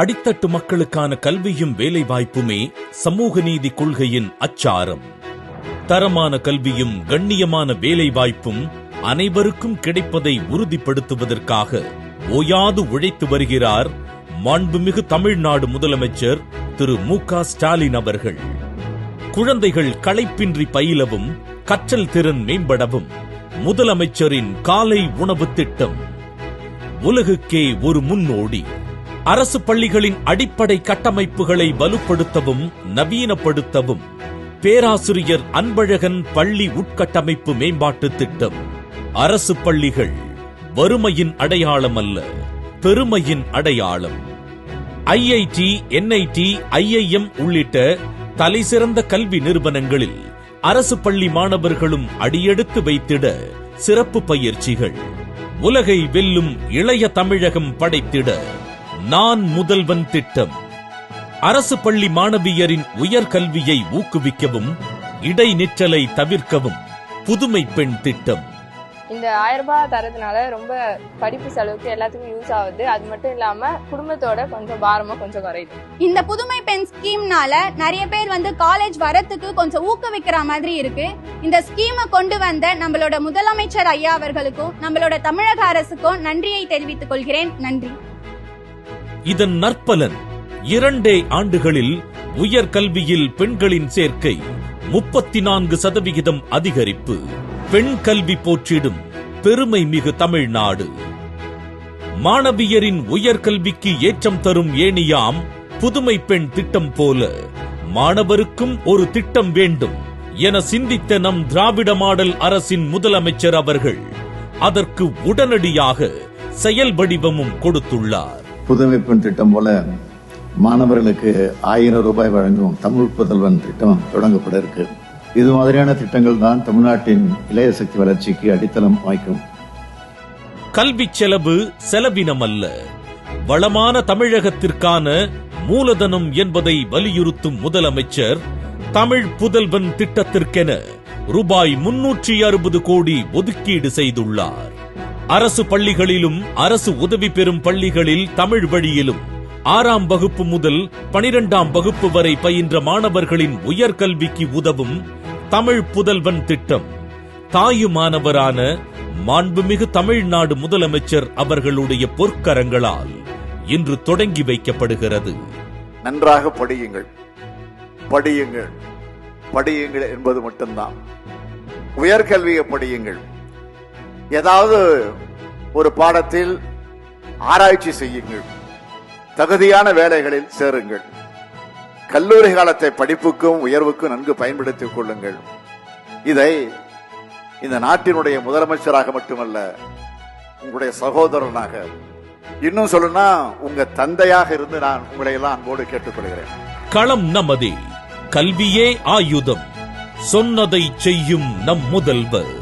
அடித்தட்டு மக்களுக்கான கல்வியும் வேலைவாய்ப்புமே சமூக நீதி கொள்கையின் அச்சாரம். தரமான கல்வியும் கண்ணியமான வேலைவாய்ப்பும் அனைவருக்கும் கிடைப்பதை உறுதிப்படுத்துவதற்காக ஓயாது உழைத்து வருகிறார் மாண்புமிகு தமிழ்நாடு முதலமைச்சர் திரு மு க ஸ்டாலின் அவர்கள். குழந்தைகள் களைப்பின்றி பயிலவும் கற்றல் திறன் மேம்படவும் முதலமைச்சரின் காலை உணவு திட்டம். உலகுக்கே ஒரு முன்னோடி. அரசு பள்ளிகளின் அடிப்படை கட்டமைப்புகளை வலுப்படுத்தவும் நவீனப்படுத்தவும். பேராசிரியர் அன்பழகன் பள்ளி உட்கட்டமைப்பு மேம்பாட்டு திட்டம். அரசு பள்ளிகள் வறுமையின் அடையாளம் அல்ல பெருமையின் அடையாளம். ஐஐடி என்ஐடி ஐஐஎம் உள்ளிட்ட தலைசிறந்த கல்வி நிறுவனங்களில் அரசு பள்ளி மாணவர்களும் அடியெடுத்து வைத்திட சிறப்பு பயிற்சிகள். உலகை வெல்லும் இளைய தமிழகம் படைத்திட நான் முதல்வன் திட்டம். அரசு பள்ளி மாணவியரின் உயர்கல்வியை ஊக்குவிக்கவும் இடைநிற்றலை தவிர்க்கவும் புதுமை பெண் திட்டம். இந்த ஆயிரம் ரூபாய் தரதுனால ரொம்ப படிப்பு செலவுக்கு எல்லாத்துக்கும் யூஸ் ஆகுது. அது மட்டும் இல்லாம குடும்பத்தோட கொஞ்சம் பாரமா கொஞ்சம் குறையுது. இந்த புதுமை பெண் ஸ்கீம்னால நிறைய பேர் வந்து காலேஜ் வரத்துக்கு கொஞ்சம் ஊக்குவிக்கிற மாதிரி இருக்கு. இந்த ஸ்கீமை கொண்டு வந்த நம்மளோட முதலமைச்சர் ஐயா அவர்களுக்கும் நம்மளோட தமிழக அரசுக்கும் நன்றியை தெரிவித்துக் கொள்கிறேன். நன்றி. இதன் நற்பலன் இரண்டே ஆண்டுகளில் உயர்கல்வியில் பெண்களின் சேர்க்கை முப்பத்தி நான்கு சதவிகிதம் அதிகரிப்பு. பெண் கல்வி போற்றிடும் பெருமை மிகு தமிழ்நாடு. மாணவியரின் உயர்கல்விக்கு ஏற்றம் தரும் ஏணியாம் புதுமை பெண் திட்டம் போல மாணவருக்கும் ஒரு திட்டம் வேண்டும் என சிந்தித்த நம் திராவிட மாடல் அரசின் முதலமைச்சர் அவர்கள் அதற்கு உடனடியாக செயல் வடிவமும் கொடுத்துள்ளார். புதுமைப்பெண் திட்டம் போல மாணவர்களுக்கு ஆயிரம் ரூபாய் வழங்கும் தமிழ் புதல்வன் திட்டம் தொடங்கப்பட இருக்கு. இது மாதிரியான திட்டங்கள் தான் தமிழ்நாட்டின் இளைய சக்தி வளர்ச்சிக்கு அடித்தளம் அமைக்கும் கல்வி செலவு செலவினம் அல்ல வளமான தமிழகத்திற்கான மூலதனம் என்பதை வலியுறுத்தும் முதலமைச்சர் தமிழ் புதல்வன் திட்டத்திற்கென ரூபாய் முன்னூற்றி அறுபது கோடி ஒதுக்கீடு செய்துள்ளார். அரசு பள்ளிகளிலும் அரசு உதவி பெறும் பள்ளிகளில் தமிழ் வழியிலும். ஆறாம் வகுப்பு முதல் பனிரெண்டாம் வகுப்பு வரை பயின்ற மாணவர்களின் உயர்கல்விக்கு உதவும் தமிழ் புதல்வன் திட்டம். தாயுமானவரான மாண்புமிகு தமிழ்நாடு முதலமைச்சர் அவர்களுடைய பொற்கரங்களால் இன்று தொடங்கி வைக்கப்படுகிறது. நன்றாக படியுங்கள். படியுங்கள். படியுங்கள் என்பது மட்டும்தான். உயர்கல்வியை படியுங்கள். ஏதாவது ஒரு பாடத்தில் ஆராய்ச்சி செய்யுங்கள். தகுதியான வேலைகளில் சேருங்கள். கல்லூரி காலத்தை படிப்புக்கும் உயர்வுக்கும் நன்கு பயன்படுத்திக் கொள்ளுங்கள். இதை இந்த நாட்டினுடைய முதலமைச்சராக மட்டுமல்ல உங்களுடைய சகோதரனாக இன்னும் சொல்லணும்னா உங்க தந்தையாக இருந்து நான் உங்களை எல்லாம் அன்போடு கேட்டுக்கொள்கிறேன். களம் நமதே. கல்வியே ஆயுதம். சொன்னதை செய்யும் நம் முதல்வர்.